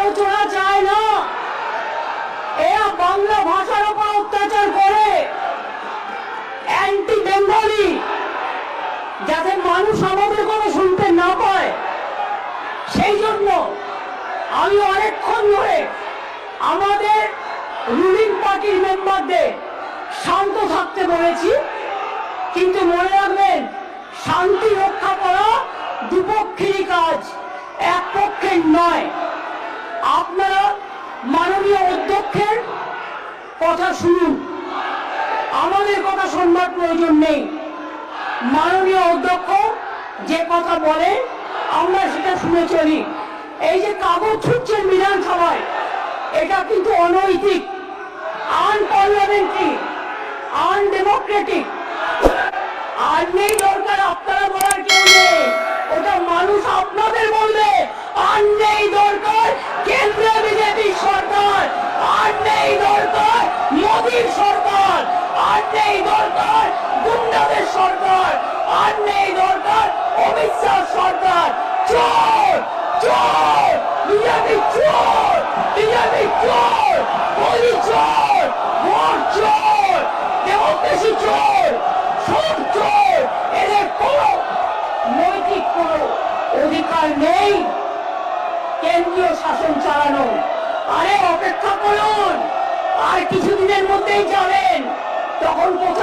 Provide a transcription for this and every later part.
আলোচনা চায় না। এরা বাংলা ভাষার উপর অত্যাচার করে। অ্যান্টি বেঙ্গলি যাতে মানুষ আমাদের কথা শুনতে না পায়। সেই জন্য আমি অনেকক্ষণ ধরে আমাদের রুলিং পার্টির মেম্বারদের শান্ত থাকতে বলেছি। কিন্তু মনে রাখবেন, শান্তি রক্ষা করা দুপক্ষেরই কাজ এক পক্ষের নয়। আপনারা মাননীয় অধ্যক্ষের কথা শুনুন। আমাদের কথা শুনবার প্রয়োজন নেই। মাননীয় অধ্যক্ষ যে কথা বলে, আমরা সেটা শুনে চলি। এই যে কাগজ ছুটছেন বিধানসভায়, এটা কিন্তু অনৈতিক আনপার্লামেন্টারি আনডেমোক্রেটিক আর নেই দরকার আপনারা বলার কেউ নেই। ওটা মানুষ আপনাদের বলবে, আর নেই। নেই দরকার, গুন্ডাদের সরকার, আর নেই দরকার সরকার। চোর চোর, বিজেপি চোর বিজেপি চোর চোর ভোট চোর চোর, সব চোর। এদের কোনো নৈতিক কোনো অধিকার নেই। কেন্দ্রীয় শাসন চালানো। আরে অপেক্ষা করুন। আর কিছুদিনের মধ্যেই তখন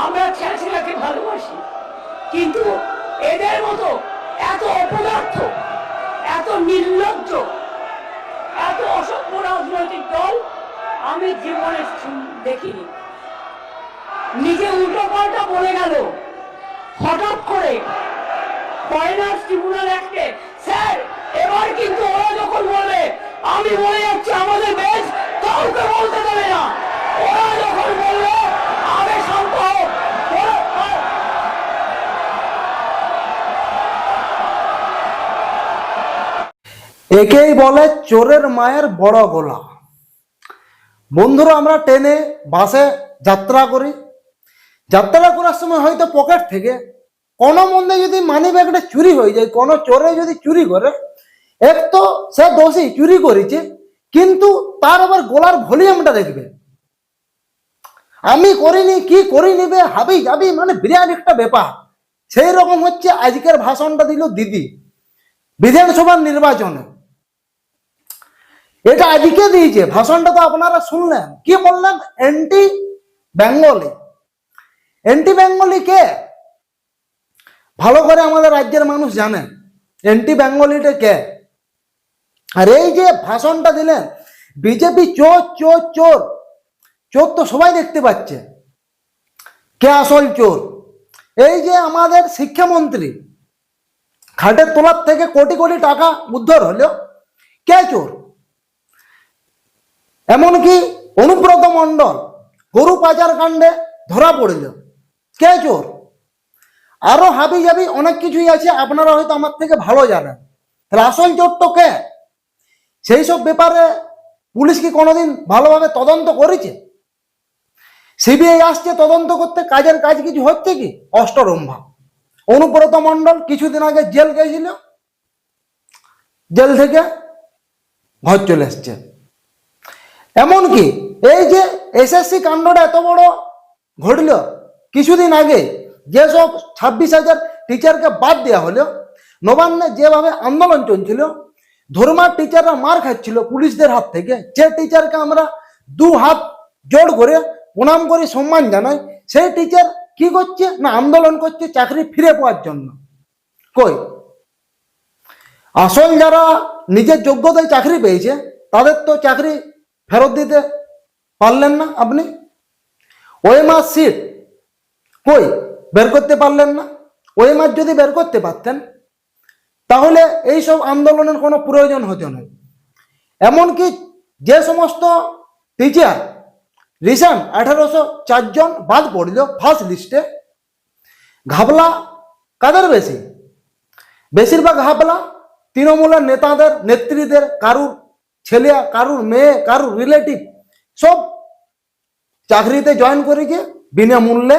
আমরা ছ্যাঁচড়াকে ভালোবাসি। কিন্তু এদের মতো এত অপদার্থ, এত নির্লজ্জ, এত অসভ্য রাজনৈতিক দল আমি জীবনে দেখিনি। নিজে উল্টো পাল্টা বলে গেল, হঠাৎ করে ফরেনার্স ট্রিব্যুনাল অ্যাক্টে, স্যার, এবার কিন্তু ওরা যখন বলবে, আমি বলে যাচ্ছি আমাদের বেশ কাউকে বলতে দেবে না। ওরা যখন বলবে একেই বলে চোরের মায়ের বড় গোলা। বন্ধুরা, আমরা ট্রেনে, বাসে যাত্রা করি। যাত্রা করার সময় হয়তো পকেট থেকে কোনো মন্দে যদি মানি ব্যাগটা চুরি হয়ে যায়, কোনো চোরে যদি চুরি করে, এক তো সে দোষী চুরি করেছে, কিন্তু তার আবার গলার ভলিউমটা দেখবে। আমি করিনি, কি করি নিবে, হাবি যাবি মানে বিরাট একটা ব্যাপার। সেই রকম হচ্ছে আজকের ভাষণটা দিল দিদি। বিধানসভার নির্বাচনে। এটা আজকে দিয়েছে ভাষণটা তো আপনারা শুনলেন। কি বললেন? Anti Bengali. অ্যান্টি বেঙ্গলি কে? ভালো করে আমাদের রাজ্যের মানুষ জানে। অ্যান্টি বেঙ্গলিটা কে? আর এই যে ভাষণটা দিলেন, বিজেপি চোর চোর চোর। চোর তো সবাই দেখতে পাচ্ছে। কে আসল চোর? এই যে আমাদের শিক্ষামন্ত্রী, খাটের তোলার থেকে কোটি কোটি টাকা উদ্ধার হলো। কে চোর? এমনকি অনুব্রত মণ্ডল গরু পাচার কাণ্ডে ধরা পড়ল কে চোর? আরও হাবি জাবি অনেক কিছুই আছে, আপনারা হয়তো আমার থেকে ভালো জানেন। তাহলে আসল চোর তো কে? সেই সব ব্যাপারে পুলিশ কি কোনোদিন ভালোভাবে তদন্ত করেছে? সিবিআই আসছে তদন্ত করতে, কাজের কাজ কিছু হচ্ছে কি? অষ্টরম্ভা। অনুব্রত মণ্ডল কিছুদিন আগে জেল গেছিল, জেল থেকে ঘর চলে এসছে। এমনকি এই যে এসএসসি কাণ্ডটা এত বড় ঘটল কিছুদিন আগে, যেসব ছাব্বিশ হাজার টিচারকে বাদ দেওয়া হলো, নবান্নে যেভাবে আন্দোলন চলছিল, ধর্মার টিচাররা মার খাচ্ছিল পুলিশদের হাত থেকে, যে টিচারকে আমরা দু হাত জোড় করে প্রণাম করে সম্মান জানাই, সেই টিচার কি করছে না আন্দোলন করছে চাকরি ফিরে পাওয়ার জন্য? কই? আসল যারা নিজের যোগ্যতায় চাকরি পেয়েছে, তাদের তো চাকরি ফেরত দিতে পারলেন না আপনি? ওই মাস সিট কই? বের করতে পারলেন না? ওই মাস যদি বের করতে পারতেন, তাহলে এই সব আন্দোলনের কোনো প্রয়োজন হতো না। এমনকি যে সমস্ত টিচার রিসেন্ট আঠারোশো চারজন বাদ পড়ল ফার্স্ট লিস্টে ঘাবলা কাদের বেশি? বেশিরভাগ ঘাবলা তৃণমূলের নেতাদের, নেত্রীদের, কারুর ছেলে কারুর মেয়ে, কারুর রিলেটিভ সব চাকরিতে জয়েন করেছে বিনামূল্যে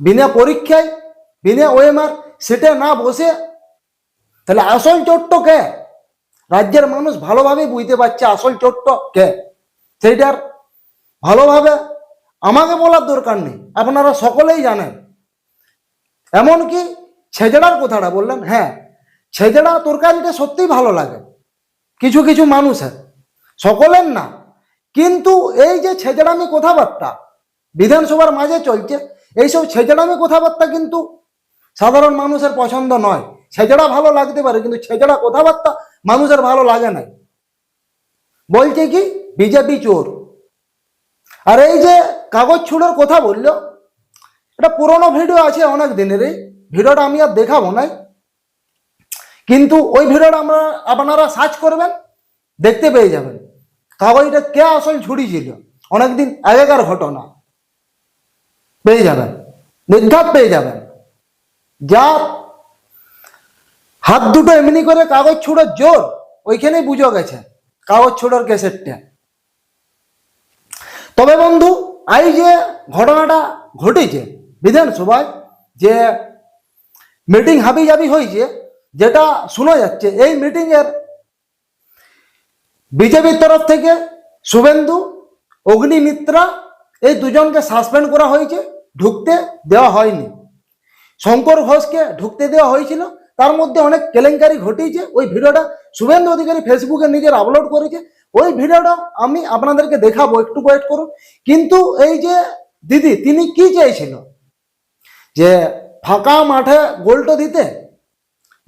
বিনা পরীক্ষায়, বিনা ওএমআর সেটা না বসে, তাহলে আসল চোট্ট কে? রাজ্যের মানুষ ভালোভাবে বুঝতে পারছে আসল চোট্ট কে। সেইটার ভালোভাবে আমাকে বলার দরকার নেই, আপনারা সকলেই জানেন। এমনকি ছেজড়ার কথাটা বললেন হ্যাঁ ছেজড়া তরকারিটা সত্যিই ভালো লাগে। কিছু কিছু মানুষের, সকলের না। কিন্তু এই যে ছেজড়ামি কথাবার্তা, বিধানসভার মাঝে চলছে, এইসব ছেজড়ামি কথাবার্তা কিন্তু সাধারণ মানুষের পছন্দ নয়। ছেজড়া ভালো লাগতে পারে, কিন্তু ছেজড়া কথাবার্তা মানুষের ভালো লাগে না বলছে কি, বিজেপি চোর। আর এই যে কাগজ ছুড়োর কথা বলল এটা পুরনো ভিডিও আছে অনেক দিনেরই, ভিডিওটা আমি আর দেখাবো নাই। কিন্তু ওই ভিডিওটা আমরা আপনারা সার্চ করবেন, দেখতে পেয়ে যাবেন। কাগজটা কে আসল ছুড়িয়েছিল অনেকদিন আগেকার ঘটনা। পেয়ে যাবেন, নির্ঘাত পেয়ে যাবেন। যা হাত দুটো এমনি করে কাগজ ছুড়োর জোর, ওইখানেই বুঝো গেছে, কাগজ ছুড়োর ক্যাসেটটা তবে বন্ধু, এই যে ঘটনাটা ঘটেছে বিধানসভায়, যে মিটিং হাবি জাবি হয়েছে যেটা শোনা যাচ্ছে, এই মিটিং এর বিজেপির তরফ থেকে শুভেন্দু, অগ্নিমিত্রা এই দুজনকে সাসপেন্ড করা হয়েছে, ঢুকতে দেওয়া হয়নি। শঙ্কর ঘোষকে ঢুকতে দেওয়া হয়েছিল, তার মধ্যে অনেক কেলেঙ্কারি ঘটিয়েছে। ওই ভিডিওটা শুভেন্দু অধিকারী ফেসবুকে নিজের আপলোড করেছে। ওই ভিডিওটা আমি আপনাদেরকে দেখাবো, একটু ওয়েট করুন। কিন্তু এই যে দিদি, তিনি কি চেয়েছিল যে ফাঁকা মাঠে গোলটো দিতে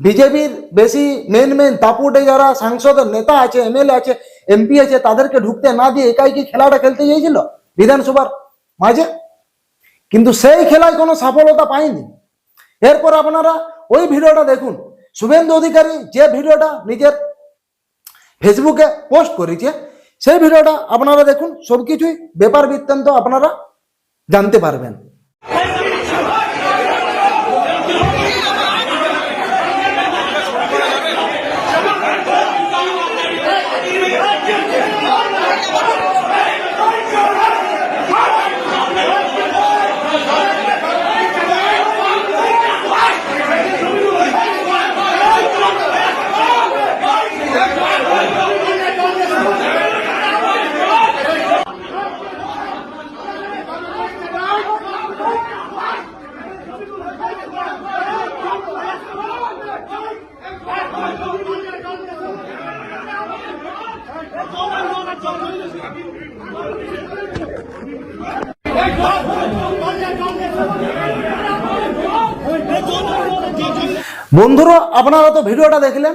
বিজেপির বেশি মেন মেন তাপুটে যারা সাংসদের নেতা আছে এমএলএ আছে এমপি আছে, তাদেরকে ঢুকতে না দিয়ে একাই কি খেলাটা খেলতে চেয়েছিল বিধানসভার মাঝে? কিন্তু সেই খেলায় কোনো সফলতা পায়নি। এরপর আপনারা ওই ভিডিওটা দেখুন। শুভেন্দু অধিকারী যে ভিডিওটা নিজের ফেসবুকে পোস্ট করেছে, সেই ভিডিওটা আপনারা দেখুন। সবকিছুই ব্যাপার বৃত্তান্ত আপনারা জানতে পারবেন। বন্ধুরা, আপনারা তো ভিডিওটা দেখলেন।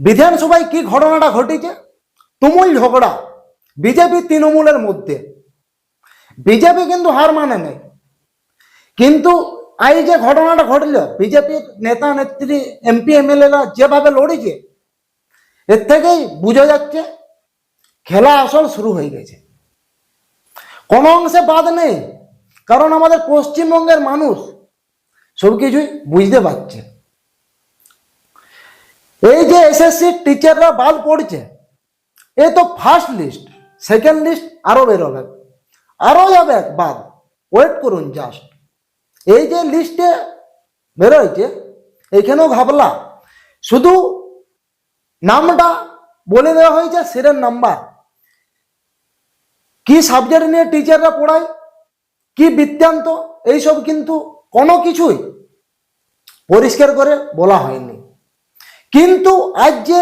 বিধানসভায় কি ঘটনাটা ঘটেছে? তুমুল ঝগড়া বিজেপি তৃণমূলের মধ্যে। বিজেপি কিন্তু হার মানে নেই। কিন্তু এই যে ঘটনাটা ঘটল বিজেপির নেতা, নেত্রী, এমপি, এমএলএরা যেভাবে লড়েছে, এর থেকেই বোঝা যাচ্ছে খেলা আসল শুরু হয়ে গেছে। কোনো অংশে বাদ নেই, কারণ আমাদের পশ্চিমবঙ্গের মানুষ সব কিছুই বুঝতে পারছে। এই যে এসএসসি টিচাররা বাদ পড়ছে, এ তো ফার্স্ট লিস্ট সেকেন্ড লিস্ট আরও বেরোবে। আরও যাবে বাদ ওয়েট করুন জাস্ট এই যে লিস্টে বেরোয়ছে এইখানেও ঘাবলা। শুধু নামটা বলে দেওয়া হয়েছে সেটার নাম্বার কি সাবজেক্ট নিয়ে টিচাররা পড়ায়, কি বৃত্তান্ত, এইসব কিন্তু কোনো কিছুই পরিষ্কার করে বলা হয়নি। কিন্তু আজ যে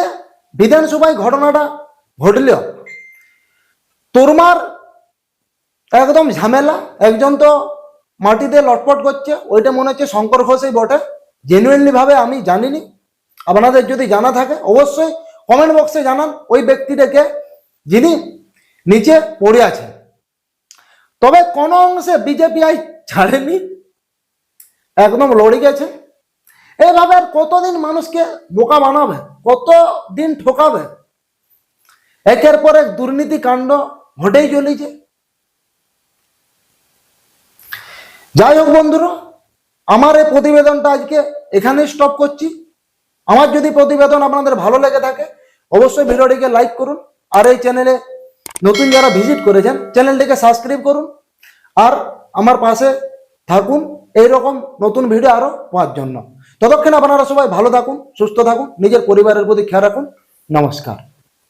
বিধানসভায় ঘটনাটা ঘটল, তোরমার একদম ঝামেলা, একজন তো মাটিতে লটপট করছে, ওইটা মনে হচ্ছে শঙ্কর ঘোষই বটে। জেনুইনলি ভাবে আমি জানিনি। আপনাদের যদি জানা থাকে, অবশ্যই কমেন্ট বক্সে জানান ওই ব্যক্তিটাকে যিনি নিচে পড়ে আছে তবে কোন অংশে বিজেপি আই ছাড়েনি। একদম লড়ে গেছে। এভাবে আর কতদিন মানুষকে বোকা বানাবে? কত দিন ঠকাবে? একের পর এক দুর্নীতি কাণ্ড ঘটেই চলেছে। যাই হোক বন্ধুরা, আমার এই প্রতিবেদনটা আজকে এখানেই স্টপ করছি। আমার যদি প্রতিবেদন আপনাদের ভালো লেগে থাকে, অবশ্যই ভিডিওটিকে লাইক করুন আর এই চ্যানেলে নতুন যারা ভিজিট করেছেন চ্যানেলটিকে সাবস্ক্রাইব করুন। আর আমার পাশে থাকুন। এই রকম নতুন ভিডিও আরও পাওয়ার জন্য। ততক্ষণ আপনারা সবাই ভালো থাকুন, সুস্থ থাকুন, নিজের পরিবারের প্রতি খেয়াল রাখুন। নমস্কার।